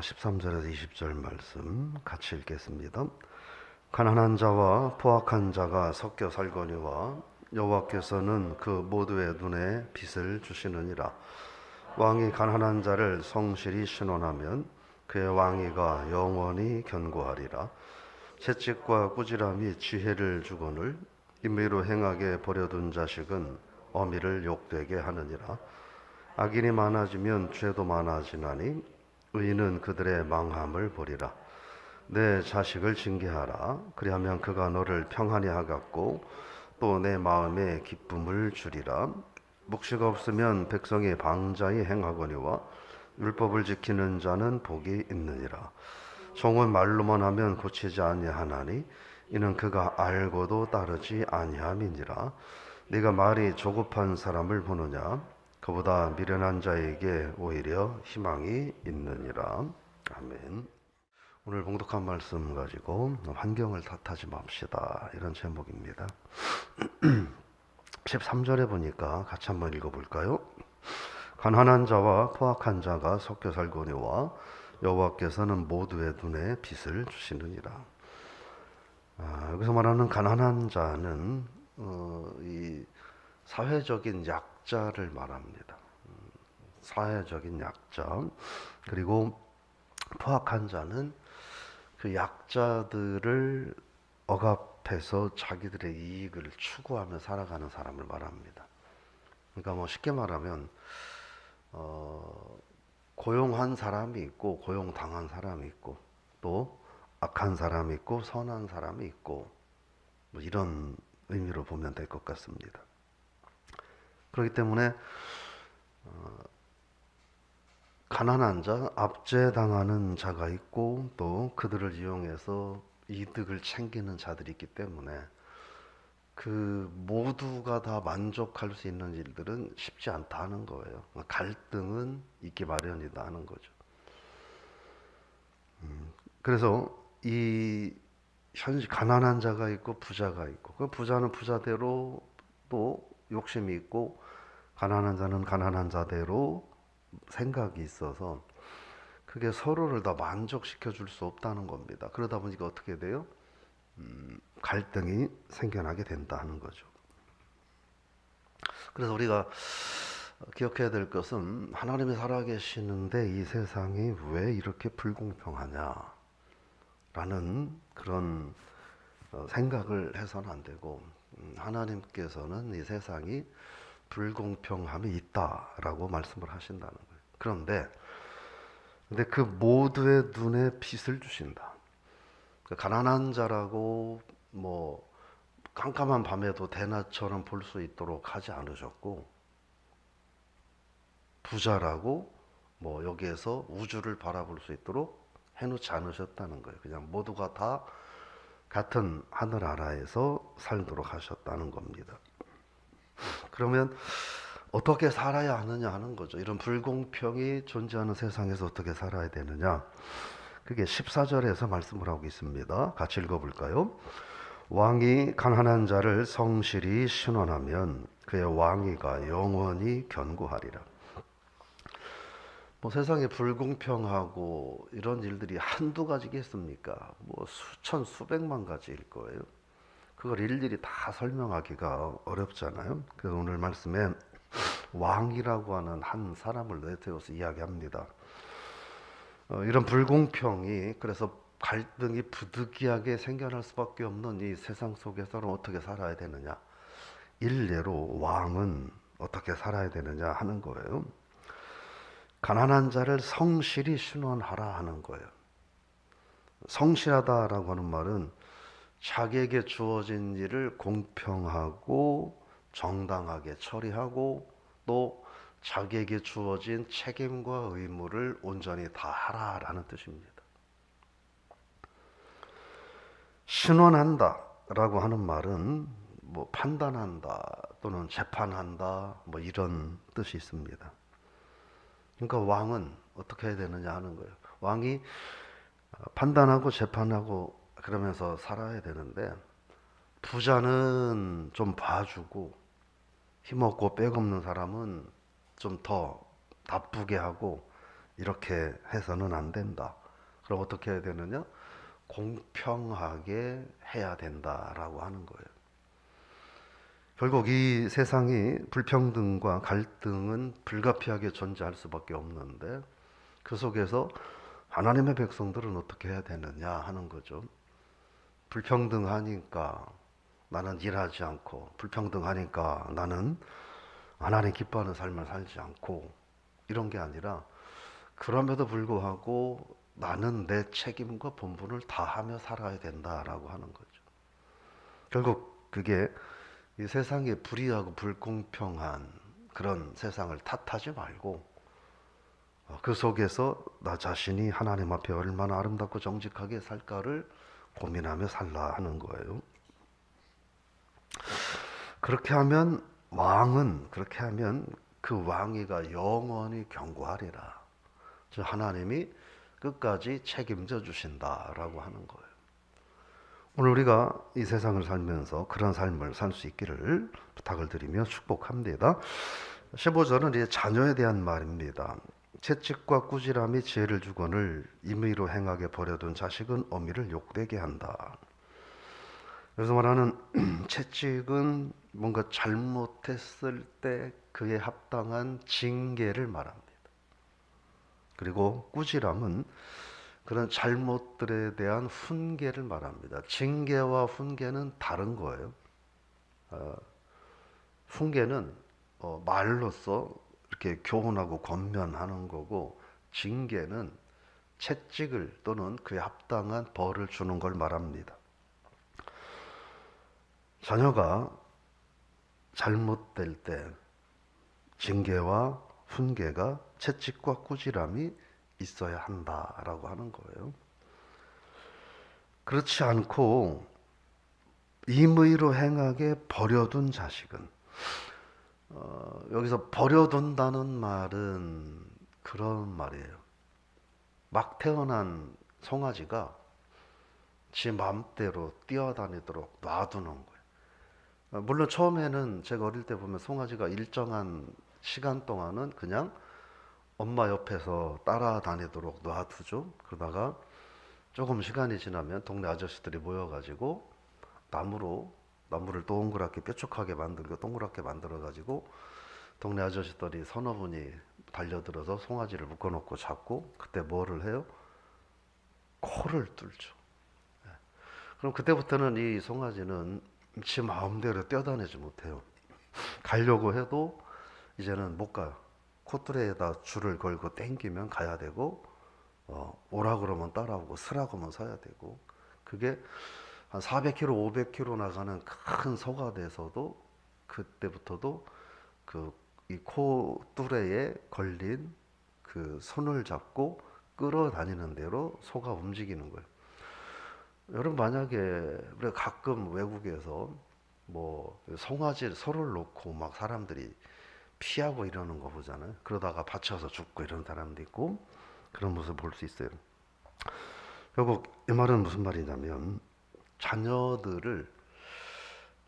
13절에서 20절 말씀 같이 읽겠습니다. 가난한 자와 포악한 자가 섞여 살거니와 여호와께서는 그 모두의 눈에 빛을 주시느니라. 왕이 가난한 자를 성실히 신원하면 그의 왕위가 영원히 견고하리라. 채찍과 꾸지람이 지혜를 주거늘 임의로 행하게 버려둔 자식은 어미를 욕되게 하느니라. 악인이 많아지면 죄도 많아지나니 의인은 그들의 망함을 보리라. 내 자식을 징계하라. 그리하면 그가 너를 평안히 하겠고 또 내 마음에 기쁨을 주리라. 묵시가 없으면 백성이 방자히 행하거니와 율법을 지키는 자는 복이 있느니라. 종은 말로만 하면 고치지 아니하나니 이는 그가 알고도 따르지 아니함이니라. 네가 말이 조급한 사람을 보느냐 그보다 미련한 자에게 오히려 희망이 있느니라. 아멘. 오늘 봉독한 말씀 가지고 환경을 탓하지 맙시다. 이런 제목입니다. 13절에 보니까 같이 한번 읽어볼까요? 가난한 자와 포악한 자가 섞여 살거니와 여호와께서는 모두의 눈에 빛을 주시느니라. 아, 여기서 말하는 가난한 자는 어, 이 사회적인 약 자를 말합니다. 음, 사회적인 약자 그리고 포악한 자는 그 약자들을 억압해서 자기들의 이익을 추구하며 살아가는 사람을 말합니다. 그러니까 뭐 쉽게 말하면 어, 고용한 사람이 있고 고용당한 사람이 있고 또 악한 사람이 있고 선한 사람이 있고 뭐 이런 의미로 보면 될 것 같습니다. 그렇기 때문에 어, 가난한 자, 압제당하는 자가 있고 또 그들을 이용해서 이득을 챙기는 자들이 있기 때문에 그 모두가 다 만족할 수 있는 일들은 쉽지 않다는 거예요. 갈등은 있기 마련이다 하는 거죠. 음, 그래서 이 현실 가난한 자가 있고 부자가 있고 그 부자는 부자대로 또 욕심이 있고 가난한 자는 가난한 자대로 생각이 있어서 그게 서로를 다 만족시켜 줄 수 없다는 겁니다. 그러다 보니까 어떻게 돼요? 음, 갈등이 생겨나게 된다 하는 거죠. 그래서 우리가 기억해야 될 것은 하나님이 살아계시는데 이 세상이 왜 이렇게 불공평하냐? 라는 그런 어, 생각을 해서는 안 되고 음, 하나님께서는 이 세상이 불공평함이 있다라고 말씀을 하신다는 거예요. 그런데 근데 그 모두의 눈에 빛을 주신다. 그 가난한 자라고 뭐 깜깜한 밤에도 대낮처럼 볼 수 있도록 하지 않으셨고 부자라고 뭐 여기에서 우주를 바라볼 수 있도록 해놓지 않으셨다는 거예요. 그냥 모두가 다 같은 하늘나라에서 살도록 하셨다는 겁니다. 그러면 어떻게 살아야 하느냐 하는 거죠. 이런 불공평이 존재하는 세상에서 어떻게 살아야 되느냐. 그게 14절에서 말씀을 하고 있습니다. 같이 읽어볼까요? 왕이 가난한 자를 성실히 신원하면 그의 왕위가 영원히 견고하리라. 뭐 세상에 불공평하고 이런 일들이 한두 가지겠습니까? 뭐 수천 수백만 가지일 거예요. 그걸 일일이 다 설명하기가 어렵잖아요. 그래서 오늘 말씀에 왕이라고 하는 한 사람을 내세워서 이야기합니다. 어, 이런 불공평이 그래서 갈등이 부득이하게 생겨날 수밖에 없는 이 세상 속에서는 어떻게 살아야 되느냐? 일례로 왕은 어떻게 살아야 되느냐 하는 거예요. 가난한 자를 성실히 신원하라 하는 거예요. 성실하다라고 하는 말은 자기에게 주어진 일을 공평하고 정당하게 처리하고 또 자기에게 주어진 책임과 의무를 온전히 다하라라는 뜻입니다. 신원한다라고 하는 말은 뭐 판단한다 또는 재판한다 뭐 이런 뜻이 있습니다. 그러니까 왕은 어떻게 해야 되느냐 하는 거예요. 왕이 판단하고 재판하고 그러면서 살아야 되는데 부자는 좀 봐주고 힘없고 빽없는 사람은 좀 더 나쁘게 하고 이렇게 해서는 안 된다. 그럼 어떻게 해야 되느냐? 공평하게 해야 된다라고 하는 거예요. 결국 이 세상이 불평등과 갈등은 불가피하게 존재할 수밖에 없는데 그 속에서 하나님의 백성들은 어떻게 해야 되느냐 하는 거죠. 불평등하니까 나는 일하지 않고 불평등하니까 나는 하나님 기뻐하는 삶을 살지 않고 이런 게 아니라 그럼에도 불구하고 나는 내 책임과 본분을 다하며 살아야 된다라고 하는 거죠. 결국 그게 이 세상에 불의하고 불공평한 그런 세상을 탓하지 말고 어, 그 속에서 나 자신이 하나님 앞에 얼마나 아름답고 정직하게 살까를 고민하며 살라 하는 거예요. 그렇게 하면 왕은 그렇게 하면 그 왕위가 영원히 경고하리라. 즉 하나님이 끝까지 책임져 주신다라고 하는 거예요. 오늘 우리가 이 세상을 살면서 그런 삶을 살 수 있기를 부탁을 드리며 축복합니다. 15절은 이제 자녀에 대한 말입니다. 채찍과 꾸지람이 지혜를 주거늘 임의로 행하게 버려둔 자식은 어미를 욕되게 한다. 그래서 말하는 채찍은 뭔가 잘못했을 때 그에 합당한 징계를 말합니다. 그리고 꾸지람은 그런 잘못들에 대한 훈계를 말합니다. 징계와 훈계는 다른 거예요. 어, 훈계는 어, 말로써 이렇게 교훈하고 권면하는 거고 징계는 채찍을 또는 그에 합당한 벌을 주는 걸 말합니다. 자녀가 잘못될 때 징계와 훈계가 채찍과 꾸지람이 있어야 한다라고 하는 거예요. 그렇지 않고 임의로 행하게 버려둔 자식은 어, 여기서 버려둔다는 말은 그런 말이에요. 막 태어난 송아지가 지 마음대로 뛰어다니도록 놔두는 거예요. 어, 물론 처음에는 제가 어릴 때 보면 송아지가 일정한 시간 동안은 그냥 엄마 옆에서 따라다니도록 놔두죠. 그러다가 조금 시간이 지나면 동네 아저씨들이 모여가지고 나무로 나무를 동그랗게 뾰족하게 만들고 동그랗게 만들어가지고 동네 아저씨들이 서너 분이 달려들어서 송아지를 묶어놓고 잡고 그때 뭐를 해요? 코를 뚫죠. 예. 그럼 그때부터는 이 송아지는 지 마음대로 뛰어다니지 못해요. 가려고 해도 이제는 못 가요. 콧뚜레에다 줄을 걸고 땡기면 가야 되고 어, 오라 그러면 따라오고 서라 그러면 서야 되고 그게 한 400km, 500km 나가는 큰 소가 돼서도 그때부터도 그이 콧뚜레에 걸린 그 손을 잡고 끌어다니는 대로 소가 움직이는 거예요. 여러분 만약에 우리가 가끔 외국에서 뭐 송아지 소를 놓고 막 사람들이 피하고 이러는 거 보잖아요. 그러다가 받쳐서 죽고 이런 사람도 있고 그런 모습 볼 수 있어요. 결국 이 말은 무슨 말이냐면 자녀들을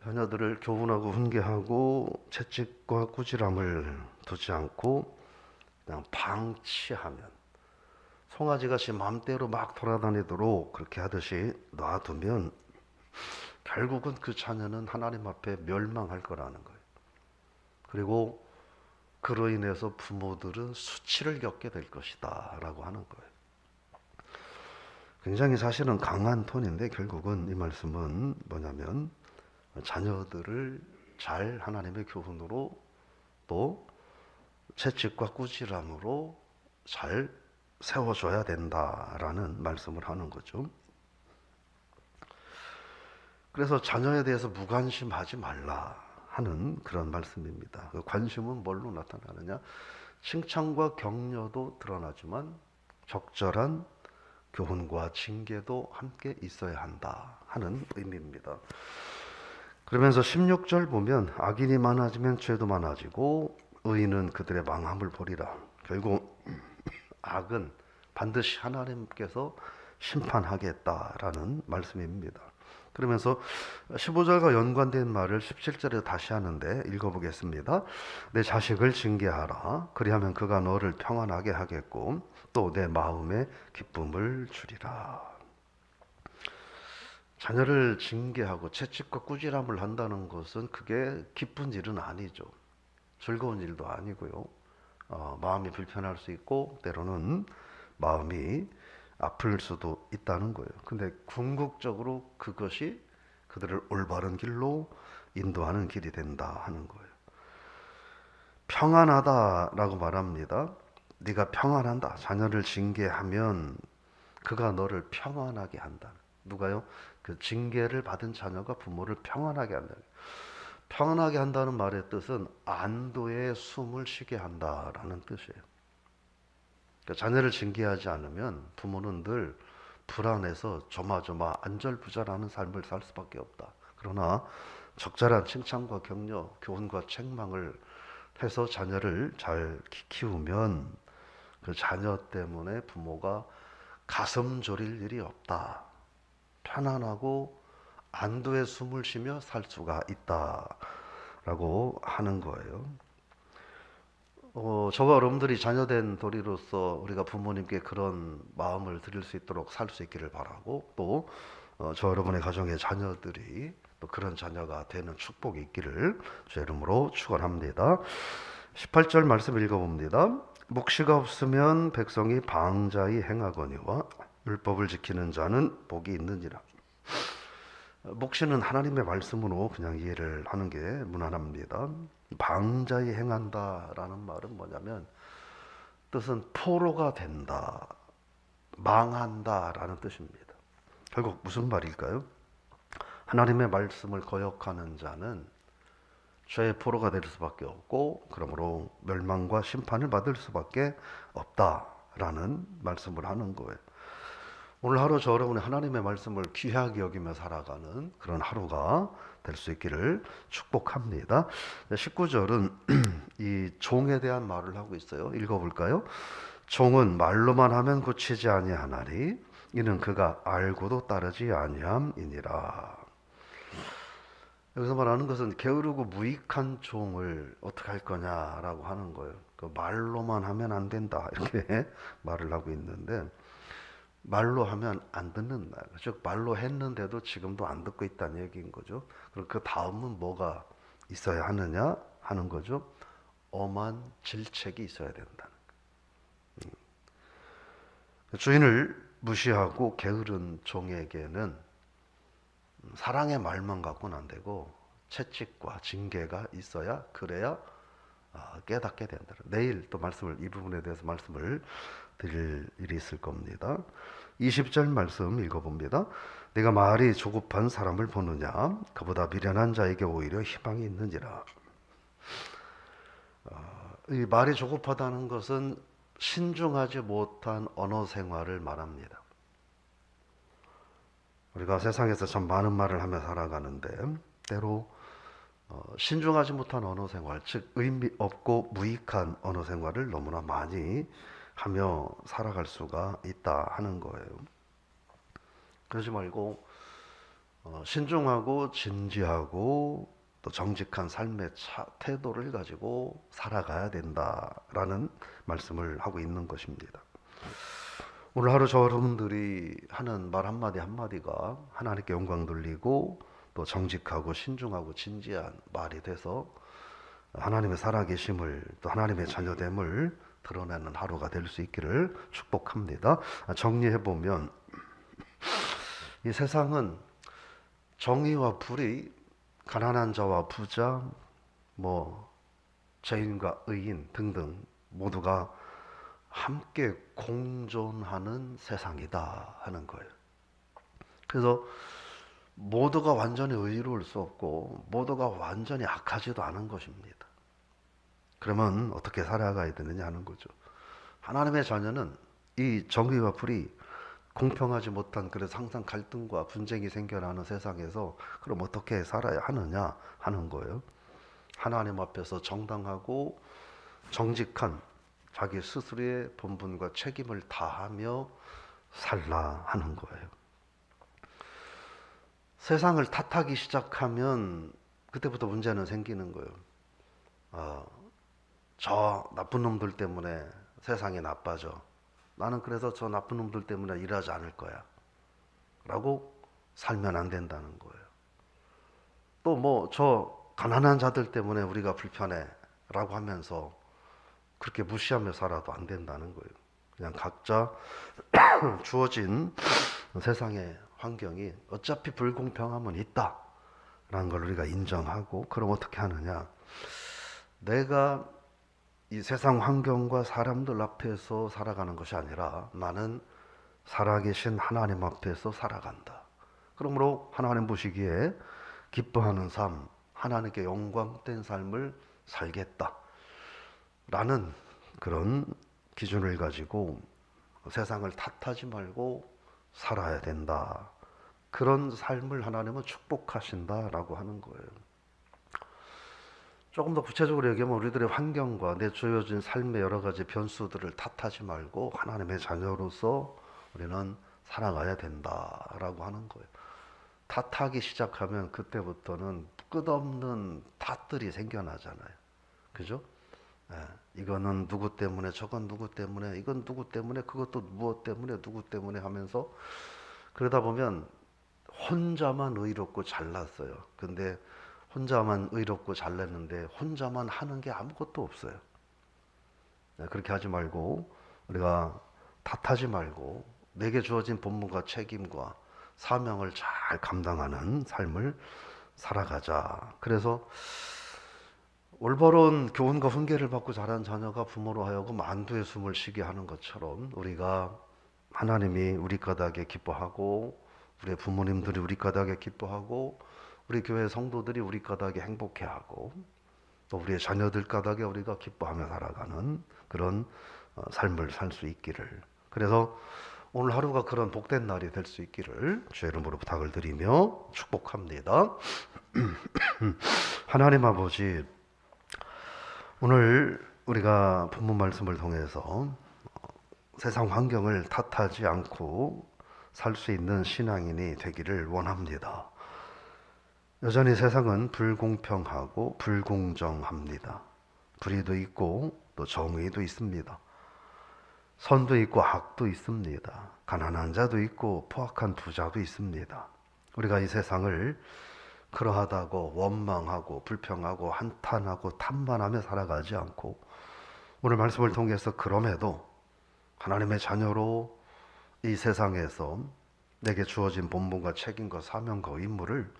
자녀들을 교훈하고 훈계하고 채찍과 꾸지람을 두지 않고 그냥 방치하면 송아지가 지 맘대로 막 돌아다니도록 그렇게 하듯이 놔두면 결국은 그 자녀는 하나님 앞에 멸망할 거라는 거예요. 그리고 그로 인해서 부모들은 수치를 겪게 될 것이다 라고 하는 거예요. 굉장히 사실은 강한 톤인데 결국은 이 말씀은 뭐냐면 자녀들을 잘 하나님의 교훈으로 또 채찍과 꾸지람으로 잘 세워줘야 된다라는 말씀을 하는 거죠. 그래서 자녀에 대해서 무관심하지 말라 하는 그런 말씀입니다. 그 관심은 뭘로 나타나느냐? 칭찬과 격려도 드러나지만 적절한 교훈과 징계도 함께 있어야 한다 하는 의미입니다. 그러면서 16절 보면 악인이 많아지면 죄도 많아지고 의인은 그들의 망함을 보리라. 결국 악은 반드시 하나님께서 심판하겠다라는 말씀입니다. 그러면서 15절과 연관된 말을 17절에 다시 하는데 읽어보겠습니다. 내 자식을 징계하라. 그리하면 그가 너를 평안하게 하겠고 또 내 마음에 기쁨을 주리라. 자녀를 징계하고 채찍과 꾸지람을 한다는 것은 그게 기쁜 일은 아니죠. 즐거운 일도 아니고요. 어, 마음이 불편할 수 있고 때로는 마음이 아플 수도 있다는 거예요. 근데 궁극적으로 그것이 그들을 올바른 길로 인도하는 길이 된다 하는 거예요. 평안하다라고 말합니다. 네가 평안한다. 자녀를 징계하면 그가 너를 평안하게 한다. 누가요? 그 징계를 받은 자녀가 부모를 평안하게 한다. 평안하게 한다는 말의 뜻은 안도의 숨을 쉬게 한다라는 뜻이에요. 그러니까 자녀를 징계하지 않으면 부모는 늘 불안해서 조마조마 안절부절하는 삶을 살 수밖에 없다. 그러나 적절한 칭찬과 격려, 교훈과 책망을 해서 자녀를 잘 키- 키우면 그 자녀 때문에 부모가 가슴 졸일 일이 없다. 편안하고 안도의 숨을 쉬며 살 수가 있다라고 하는 거예요. 어, 저와 여러분들이 자녀된 도리로서 우리가 부모님께 그런 마음을 드릴 수 있도록 살 수 있기를 바라고 또 어, 저 여러분의 가정의 자녀들이 또 그런 자녀가 되는 축복이 있기를 주 이름으로 축원합니다. 18절 말씀 읽어봅니다. 묵시가 없으면 백성이 방자히 행하거니와 율법을 지키는 자는 복이 있느니라. 묵시는 하나님의 말씀으로 그냥 이해를 하는 게 무난합니다. 방자히 행한다라는 말은 뭐냐면 뜻은 포로가 된다, 망한다라는 뜻입니다. 결국 무슨 말일까요? 하나님의 말씀을 거역하는 자는 죄의 포로가 될 수밖에 없고 그러므로 멸망과 심판을 받을 수밖에 없다라는 말씀을 하는 거예요. 오늘 하루 저 여러분의 하나님의 말씀을 귀하게 여기며 살아가는 그런 하루가 될 수 있기를 축복합니다. 19절은 이 종에 대한 말을 하고 있어요. 읽어볼까요? 종은 말로만 하면 고치지 아니하나니 이는 그가 알고도 따르지 아니함이니라. 여기서 말하는 것은 게으르고 무익한 종을 어떻게 할 거냐라고 하는 거예요. 그 말로만 하면 안 된다 이렇게 말을 하고 있는데 말로 하면 안 듣는다. 즉 말로 했는데도 지금도 안 듣고 있다는 얘기인 거죠. 그럼 그 다음은 뭐가 있어야 하느냐 하는 거죠. 엄한 질책이 있어야 된다는. 음. 주인을 무시하고 게으른 종에게는 사랑의 말만 갖고는 안 되고 채찍과 징계가 있어야 그래야 아, 깨닫게 된다. 내일 또 말씀을 이 부분에 대해서 말씀을 드릴 일이 있을 겁니다. 20절 말씀 읽어봅니다. 내가 말이 조급한 사람을 보느냐 그보다 미련한 자에게 오히려 희망이 있느니라. 어, 이 말이 조급하다는 것은 신중하지 못한 언어 생활을 말합니다. 우리가 세상에서 참 많은 말을 하며 살아가는데 때로 어, 신중하지 못한 언어 생활, 즉 의미 없고 무익한 언어 생활을 너무나 많이 하며 살아갈 수가 있다 하는 거예요. 그러지 말고 어, 신중하고 진지하고 또 정직한 삶의 차, 태도를 가지고 살아가야 된다라는 말씀을 하고 있는 것입니다. 오늘 하루 저 여러분들이 하는 말 한마디 한마디가 하나님께 영광 돌리고 또 정직하고 신중하고 진지한 말이 돼서 하나님의 살아계심을 또 하나님의 자녀됨을 드러내는 하루가 될 수 있기를 축복합니다. 정리해 보면 이 세상은 정의와 불의, 가난한 자와 부자, 뭐 죄인과 의인 등등 모두가 함께 공존하는 세상이다 하는 거예요. 그래서 모두가 완전히 의로울 수 없고 모두가 완전히 악하지도 않은 것입니다. 그러면 어떻게 살아가야 되느냐 하는 거죠. 하나님의 자녀는 이 정의와 불이 공평하지 못한 그래서 항상 갈등과 분쟁이 생겨나는 세상에서 그럼 어떻게 살아야 하느냐 하는 거예요. 하나님 앞에서 정당하고 정직한 자기 스스로의 본분과 책임을 다하며 살라 하는 거예요. 세상을 탓하기 시작하면 그때부터 문제는 생기는 거예요. 아, 저 나쁜 놈들 때문에 세상이 나빠져. 나는 그래서 저 나쁜 놈들 때문에 일하지 않을 거야. 라고 살면 안 된다는 거예요. 또 뭐 저 가난한 자들 때문에 우리가 불편해. 라고 하면서 그렇게 무시하며 살아도 안 된다는 거예요. 그냥 각자 주어진 세상의 환경이 어차피 불공평함은 있다. 라는 걸 우리가 인정하고 그럼 어떻게 하느냐? 내가 이 세상 환경과 사람들 앞에서 살아가는 것이 아니라 나는 살아계신 하나님 앞에서 살아간다. 그러므로 하나님 보시기에 기뻐하는 삶, 하나님께 영광된 삶을 살겠다. 라는 그런 기준을 가지고 세상을 탓하지 말고 살아야 된다. 그런 삶을 하나님은 축복하신다라고 하는 거예요. 조금 더 구체적으로 얘기하면 우리들의 환경과 내 주어진 삶의 여러 가지 변수들을 탓하지 말고 하나님의 자녀로서 우리는 살아가야 된다라고 하는 거예요. 탓하기 시작하면 그때부터는 끝없는 탓들이 생겨나잖아요. 그죠? 예, 이거는 누구 때문에, 저건 누구 때문에, 이건 누구 때문에, 그것도 무엇 때문에, 누구 때문에 하면서 그러다 보면 혼자만 의롭고 잘났어요. 근데 혼자만 의롭고 잘났는데 혼자만 하는 게 아무것도 없어요. 네, 그렇게 하지 말고 우리가 탓하지 말고 내게 주어진 본문과 책임과 사명을 잘 감당하는 삶을 살아가자. 그래서 올바른 교훈과 훈계를 받고 자란 자녀가 부모로 하여금 안도의 숨을 쉬게 하는 것처럼 우리가 하나님이 우리 까닭에 기뻐하고 우리 부모님들이 우리 까닭에 기뻐하고 우리 교회 성도들이 우리 까닭에 행복해하고 또 우리의 자녀들 까닭에 우리가 기뻐하며 살아가는 그런 어, 삶을 살 수 있기를 그래서 오늘 하루가 그런 복된 날이 될 수 있기를 주의 이름으로 부탁을 드리며 축복합니다. 하나님 아버지 오늘 우리가 본문 말씀을 통해서 어, 세상 환경을 탓하지 않고 살 수 있는 신앙인이 되기를 원합니다. 여전히 세상은 불공평하고 불공정합니다. 불의도 있고 또 정의도 있습니다. 선도 있고 악도 있습니다. 가난한 자도 있고 포악한 부자도 있습니다. 우리가 이 세상을 그러하다고 원망하고 불평하고 한탄하고 탐만하며 살아가지 않고 오늘 말씀을 통해서 그럼에도 하나님의 자녀로 이 세상에서 내게 주어진 본분과 책임과 사명과 의무를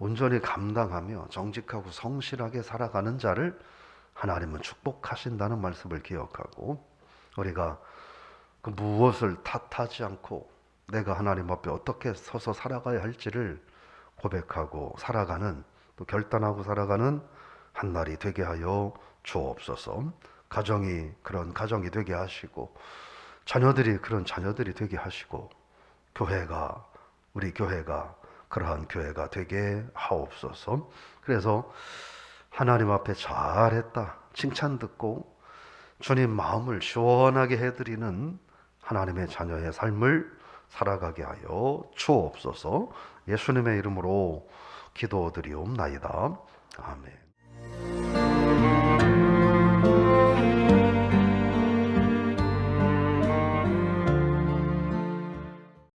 온전히 감당하며 정직하고 성실하게 살아가는 자를 하나님은 축복하신다는 말씀을 기억하고 우리가 그 무엇을 탓하지 않고 내가 하나님 앞에 어떻게 서서 살아가야 할지를 고백하고 살아가는 또 결단하고 살아가는 한 날이 되게 하여 주옵소서. 가정이 그런 가정이 되게 하시고 자녀들이 그런 자녀들이 되게 하시고 교회가 우리 교회가 그러한 교회가 되게 하옵소서. 그래서 하나님 앞에 잘했다 칭찬 듣고 주님 마음을 시원하게 해드리는 하나님의 자녀의 삶을 살아가게 하여 주옵소서. 예수님의 이름으로 기도드리옵나이다. 아멘.